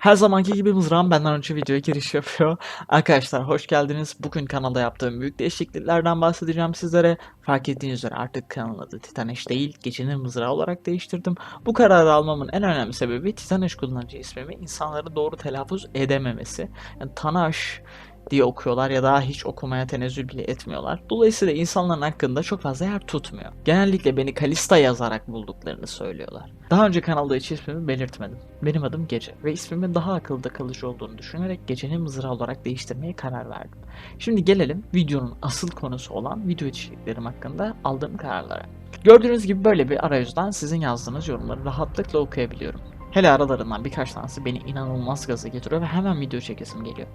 Her zamanki gibi mızrağım benden önce videoya giriş yapıyor. Arkadaşlar hoş geldiniz. Bugün kanalda yaptığım büyük değişikliklerden bahsedeceğim sizlere. Fark ettiğiniz üzere artık kanalın adı Titaneş değil, Gecenin Mızrağı olarak değiştirdim. Bu kararı almamın en önemli sebebi Titaneş kullanıcı ismimi insanların doğru telaffuz edememesi. Yani Tanaş diye okuyorlar ya da hiç okumaya tenezzül bile etmiyorlar. Dolayısıyla insanların hakkında çok fazla yer tutmuyor. Genellikle beni Kalista yazarak bulduklarını söylüyorlar. Daha önce kanalda hiç ismimi belirtmedim. Benim adım Gece ve ismimin daha akılda kalıcı olduğunu düşünerek Gecenin Mızrağı olarak değiştirmeye karar verdim. Şimdi gelelim videonun asıl konusu olan video içeriklerim hakkında aldığım kararlara. Gördüğünüz gibi böyle bir arayüzden sizin yazdığınız yorumları rahatlıkla okuyabiliyorum. Hele aralarından birkaç tanesi beni inanılmaz gaza getiriyor ve hemen video çekesim geliyor.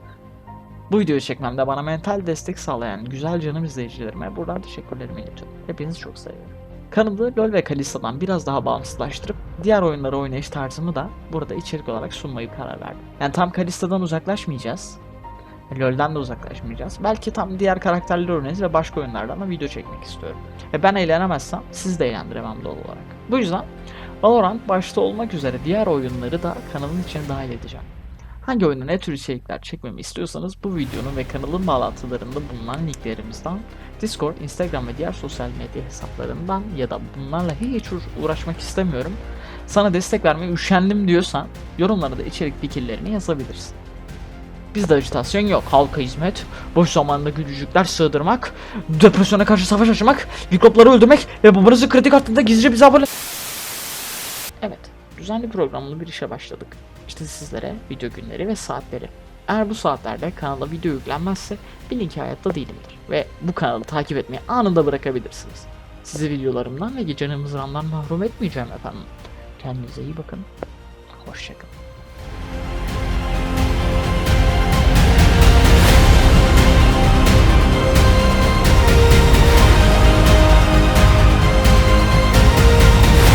Bu videoyu çekmemde bana mental destek sağlayan güzel canım izleyicilerime buradan teşekkürlerimi iletiyorum. Hepinizi çok seviyorum. Kanalı LoL ve Kalista'dan biraz daha bağımsızlaştırıp diğer oyunları oynayış tarzımı da burada içerik olarak sunmayı karar verdim. Yani tam Kalista'dan uzaklaşmayacağız. LoL'den de uzaklaşmayacağız. Belki tam diğer karakterleri oynarız ve başka oyunlardan da video çekmek istiyorum. Ve ben eğlenemezsem siz de eğlendiremem doğal olarak. Bu yüzden Valorant başta olmak üzere diğer oyunları da kanalın içine dahil edeceğim. Hangi oyunda ne tür içerikler çekmemi istiyorsanız bu videonun ve kanalın bağlantılarında bulunan linklerimizden Discord, Instagram ve diğer sosyal medya hesaplarından ya da bunlarla hiç uğra- uğraşmak istemiyorum. Sana destek vermeye üşendim diyorsan yorumlara da içerik fikirlerini yazabilirsin. Bizde ajitasyon yok. Halka hizmet, boş zamanda gülücükler sığdırmak, depresyona karşı savaş açmak, mikropları öldürmek ve babanızı kritik hattında gizlice bize abone... Evet, düzenli programlı bir işe başladık. İşte sizlere video günleri ve saatleri. Eğer bu saatlerde kanala video yüklenmezse bilin ki hayatta değilimdir. Ve bu kanalı takip etmeyi anında bırakabilirsiniz. Sizi videolarımdan ve gecenin mızrağımdan mahrum etmeyeceğim efendim. Kendinize iyi bakın. Hoşçakalın.